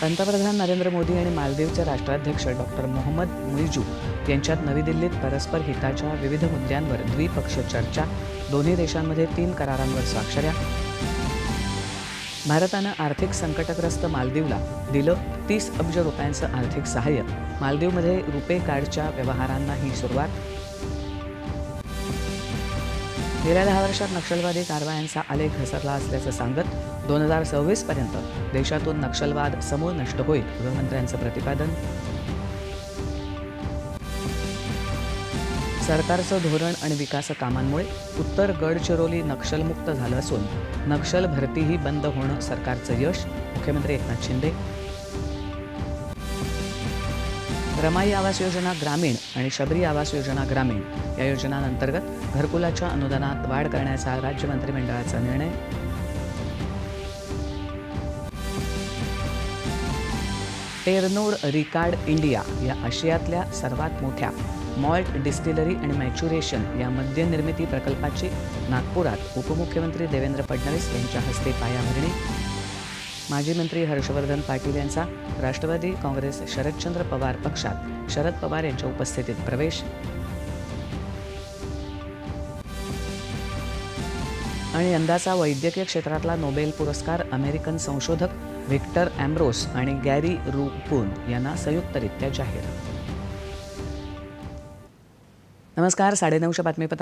पंतप्रधान नरेंद्र मोदी आणि मालदीवचे राष्ट्राध्यक्ष डॉक्टर मोहम्मद मुईजू यांच्यात नवी दिल्लीत परस्पर हिताच्या विविध मुद्द्यांवर द्विपक्षीय चर्चा. दोन्ही देशांमध्ये तीन करारांवर स्वाक्षऱ्या भारतानं आर्थिक संकटग्रस्त मालदीवला दिलं तीस अब्ज रुपयांचं आर्थिक सहाय्य. मालदीवमध्ये रुपे कार्डच्या व्यवहारांनाही सुरुवात. गेल्या दहा वर्षात नक्षलवादी कारवायांचा आलेख घसरला असल्याचं सांगत दोन हजार सव्वीसपर्यंत देशातून नक्षलवाद समूळ नष्ट होईल गृहमंत्र्यांचं प्रतिपादन. सरकारचं धोरण आणि विकास कामांमुळे उत्तर गडचिरोली नक्षलमुक्त झालं असून नक्षल भरतीही बंद होणं सरकारचं यश. मुख्यमंत्री एकनाथ शिंदे रमाई आवास योजना ग्रामीण आणि शबरी आवास योजना ग्रामीण या योजनांतर्गत घरकुलाच्या अनुदानात वाढ करण्याचा राज्य मंत्रिमंडळाचा निर्णय. टेरनोर रिकार्ड इंडिया या आशियातल्या सर्वात मोठ्या मॉल्ट डिस्टिलरी आणि मॅच्युरेशन या मद्यनिर्मिती प्रकल्पाची नागपुरात उपमुख्यमंत्री देवेंद्र फडणवीस यांच्या हस्ते पायाभरणी माजी मंत्री हर्षवर्धन पाटील यांचा राष्ट्रवादी काँग्रेस शरदचंद्र पवार पक्षात शरद पवार यांच्या उपस्थितीत प्रवेश. आणि यंदाचा वैद्यकीय क्षेत्रातला नोबेल पुरस्कार अमेरिकन संशोधक व्हिक्टर अँब्रोस आणि गॅरी रूपून यांना संयुक्तरित्या जाहीर. नमस्कार साडेनऊच्या बातमीपत्र